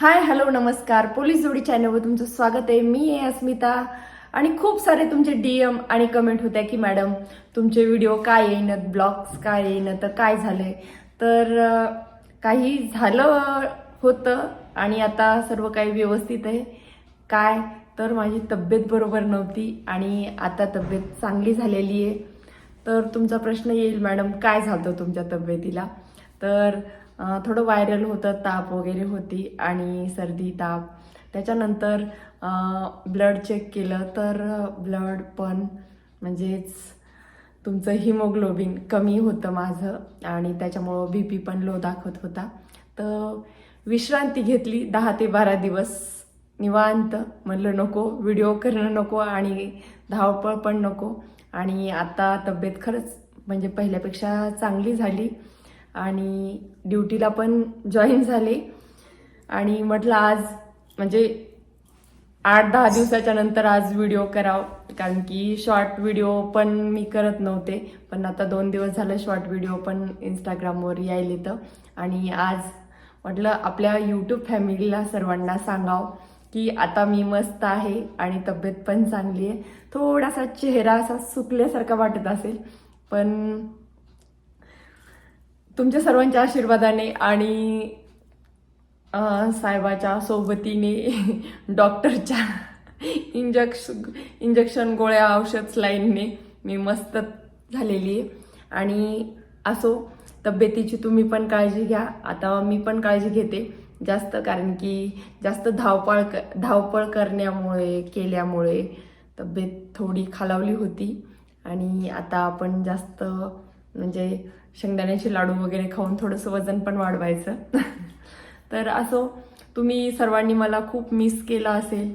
Hi hello नमस्कार. Police जोडी चॅनलवर तुमचं स्वागत आहे. मी आहे अस्मिता आणि खूप सारे तुमचे डीएम आणि कमेंट होत्या की मॅडम तुमचे व्हिडिओ काय येईनत? ब्लॉग्स काय येईन तर काय झालंय? तर काही झालं होतं आणि आता सर्व काही व्यवस्थित आहे. काय? तर माझी तब्येत बरोबर नव्हती आणि आता तब्येत चांगली झालेली आहे. तर तुमचा प्रश्न येईल मॅडम काय झालं तुमच्या तब्येतीला? तर थोडं व्हायरल होतं ताप वगैरे होती आणि सर्दी ताप. त्याच्यानंतर ब्लड चेक केलं तर ब्लड पण म्हणजेच तुमचं हिमोग्लोबिन कमी होतं माझं आणि त्याच्यामुळं बी पी पण लो दाखवत होता. तर विश्रांती घेतली दहा ते बारा दिवस निवांत. म्हणलं नको व्हिडिओ करणं नको आणि धावपळ पण नको. आणि आता तब्येत खरंच म्हणजे पहिल्यापेक्षा चांगली झाली. आणि ड्युटीला पण जॉईन झाले. आणि म्हटलं आज म्हणजे आठ दहा दिवसाच्या नंतर आज व्हिडिओ कराव कारण की शॉर्ट व्हिडिओ पण मी करत नव्हते. पण आता दोन दिवस झालं शॉर्ट व्हिडिओ पण इंस्टाग्रामवर यायला येतं आणि आज म्हटलं आपल्या यूट्यूब फॅमिलीला सर्वांना सांगाव की आता मी मस्त आहे आणि तब्येत पण चांगली आहे. थोडासा चेहरा असा सुकल्यासारखा वाटत असेल. पण तुमच्या सर्वांच्या आशीर्वादाने आणि साहेबाच्या सोबतीने डॉक्टरच्या इंजेक्श इंजेक्शन गोळ्या औषध स्लाईनने मी मस्त झालेली आहे. आणि असो तब्येतीची तुम्ही पण काळजी घ्या. आता मी पण काळजी घेते. जास्त कारण की जास्त धावपळ क धावपळ करण्यामुळे केल्यामुळे तब्येत थोडी खालावली होती. आणि आता आपण जास्त म्हणजे शेंगदाण्याचे लाडू वगैरे खाऊन थोडंसं वजन पण वाढवायचं. तर असो तुम्ही सर्वांनी मला खूप मिस केलं असेल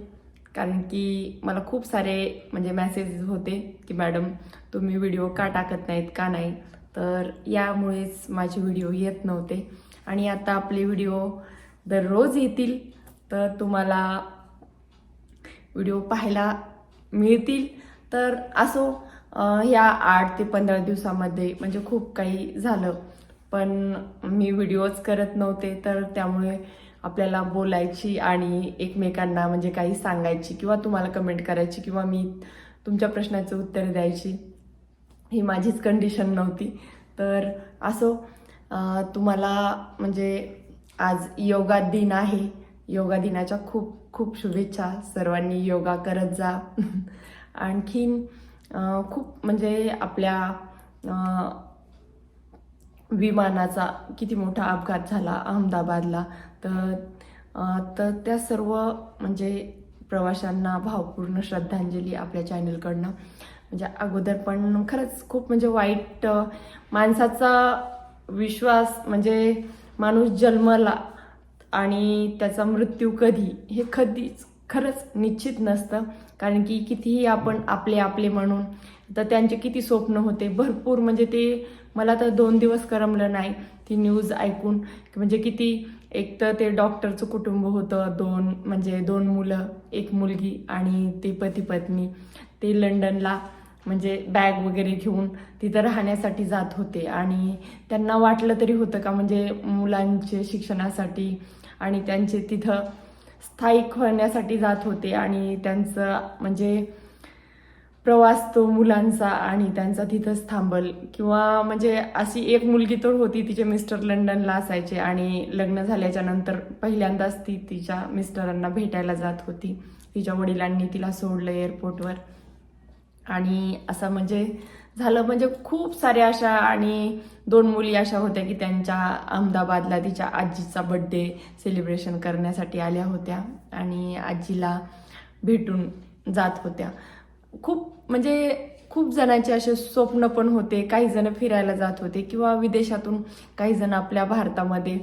कारण की मला खूप सारे म्हणजे मॅसेजेस होते की मॅडम तुम्ही व्हिडिओ का टाकत नाहीत का नाही? तर यामुळेच माझे व्हिडिओ येत नव्हते. आणि आता आपले व्हिडिओ दररोज येतील तर तुम्हाला व्हिडिओ पाहायला मिळतील. तर असो ह्या आठ ते पंधरा दिवसामध्ये म्हणजे खूप काही झालं. पण मी व्हिडिओज करत नव्हते तर त्यामुळे आपल्याला बोलायची आणि एकमेकांना म्हणजे काही सांगायची किंवा तुम्हाला कमेंट करायची किंवा मी तुमच्या प्रश्नाचं उत्तर द्यायची ही माझीच कंडिशन नव्हती. तर असो तुम्हाला म्हणजे आज योगा दिन आहे. योगा दिनाच्या खूप खूप शुभेच्छा. सर्वांनी योगा करत जा. आणखीन खूप म्हणजे आपल्या विमानाचा किती मोठा अपघात झाला अहमदाबादला. तर तर त्या सर्व म्हणजे प्रवाशांना भावपूर्ण श्रद्धांजली आपल्या चॅनलकडनं. म्हणजे अगोदर पण खरंच खूप म्हणजे वाईट माणसाचा विश्वास म्हणजे माणूस जन्मला आणि त्याचा मृत्यू कधी हे कधीच खरंच निश्चित नसतं. कारण की कितीही आपण आपले आपले म्हणून तर त्यांचे किती स्वप्न होते. भरपूर म्हणजे ते मला तर दोन दिवस करमलं नाही ती न्यूज ऐकून. म्हणजे किती एक तर ते डॉक्टरचं कुटुंब होतं दोन म्हणजे दोन मुलं एक मुलगी आणि ते पती पत्नी. ते लंडनला म्हणजे बॅग वगैरे घेऊन तिथं राहण्यासाठी जात होते. आणि त्यांना वाटलं तरी होतं का म्हणजे मुलांचे शिक्षणासाठी आणि त्यांचे तिथं स्थायिक होण्यासाठी जात होते आणि त्यांचं म्हणजे प्रवास तो मुलांचा आणि त्यांचा तिथंच थांबल. किंवा म्हणजे अशी एक मुलगी तर होती तिचे मिस्टर लंडनला असायचे आणि लग्न झाल्याच्यानंतर पहिल्यांदाच ती तिच्या मिस्टरांना भेटायला जात होती. तिच्या वडिलांनी तिला सोडलं एअरपोर्टवर आणि असं म्हणजे झालं म्हणजे खूप साऱ्या अशा आणि दोन मुली अशा होत्या की त्यांच्या अहमदाबादला तिच्या आजीचा बड्डे सेलिब्रेशन करण्यासाठी आल्या होत्या आणि आजीला भेटून जात होत्या. खूप म्हणजे खूप जणांचे असे स्वप्न पण होते काही जण फिरायला जात होते किंवा विदेशातून काही जण आपल्या भारतामध्ये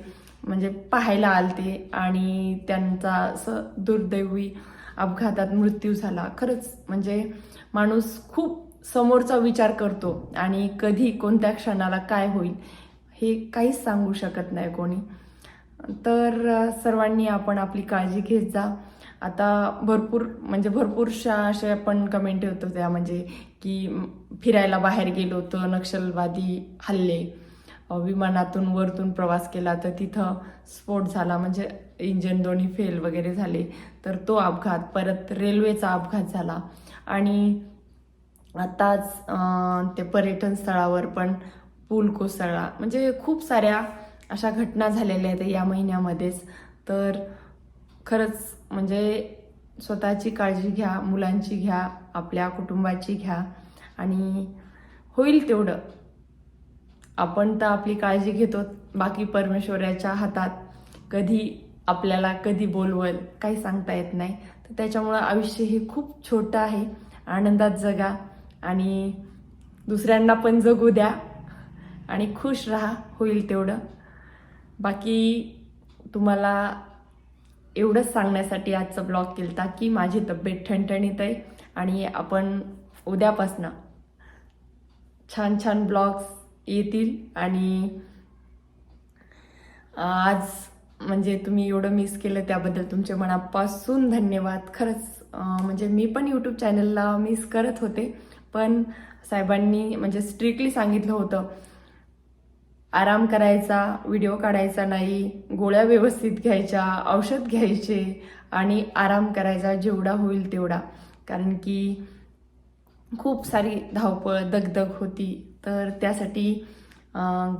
म्हणजे पाहायला आलते आणि त्यांचा असं दुर्दैवी अपघातात मृत्यू झाला. खरंच म्हणजे माणूस खूप समोरचा विचार करतो आणि कधी कोणत्या क्षणाला काय होईल हे काहीच सांगू शकत नाही कोणी. तर सर्वांनी आपण आपली काळजी घेत जा. आता भरपूर म्हणजे भरपूरशा असे आपण कमेंट होतो त्या म्हणजे की फिरायला बाहेर गेलो तर नक्षलवादी हल्ले विमानातून वरतून प्रवास केला तर तिथं स्फोट झाला म्हणजे इंजन दोन्ही फेल वगैरे झाले. तर तो अपघात परत रेल्वेचा अपघात झाला. आणि आत्ताच ते पर्यटन स्थळावर पण पूल कोसळला. म्हणजे खूप साऱ्या अशा घटना झालेल्या आहेत या महिन्यामध्येच. तर खरंच म्हणजे स्वतःची काळजी घ्या मुलांची घ्या आपल्या कुटुंबाची घ्या आणि होईल तेवढं. आपण तर आपली काळजी घेतो बाकी परमेश्वराच्या हातात कधी आपल्याला कधी बोलवल काही सांगता येत नाही. तर त्याच्यामुळं आयुष्य हे खूप छोटं आहे. आनंदात जगा. आणि दुसऱ्यांना पण जगू द्या आणि खुश राहा होईल तेवढं. बाकी तुम्हाला एवढंच सांगण्यासाठी आजचा ब्लॉग केलता की माझी तब्येत ठणठणीत आहे आणि आपण उद्यापासनं छान छान ब्लॉग्स येतील आणि आज म्हणजे तुम्ही एवढं मिस केलं त्याबद्दल तुमच्या मनापासून धन्यवाद. खरंच म्हणजे मी पण यूट्यूब चॅनलला मिस करत होते. पण साहेबांनी म्हणजे स्ट्रिक्टली सांगितलं होतं आराम करायचा व्हिडिओ काढायचा नाही गोळ्या व्यवस्थित घ्यायच्या औषध घ्यायचे आणि आराम करायचा जेवढा होईल तेवढा. कारण की खूप सारी धावपळ दगदग होती. तर त्यासाठी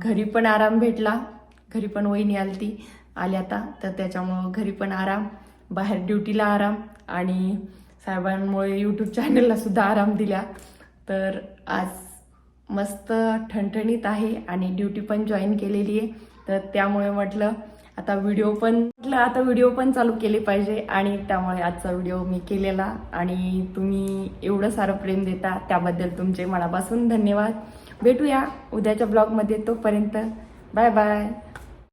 घरी पण आराम भेटला. घरी पण वहिनी आलती आली आता. तर त्याच्यामुळं घरी पण आराम बाहेर ड्युटीला आराम आणि साहेबांमुळे यूट्यूब चॅनलला सुद्धा आराम दिला. तर आज मस्त ठणठणीत आहे आणि ड्युटी पण जॉईन केलेली आहे. तर त्यामुळे म्हटलं आता व्हिडिओ पण म्हटलं आता व्हिडिओ पण चालू केले पाहिजे आणि त्यामुळे आजचा व्हिडिओ मी केलेला. आणि तुम्ही एवढं सारं प्रेम देता त्याबद्दल तुमचे मनापासून धन्यवाद. भेटूया उद्याच्या ब्लॉगमध्ये तोपर्यंत. Bye bye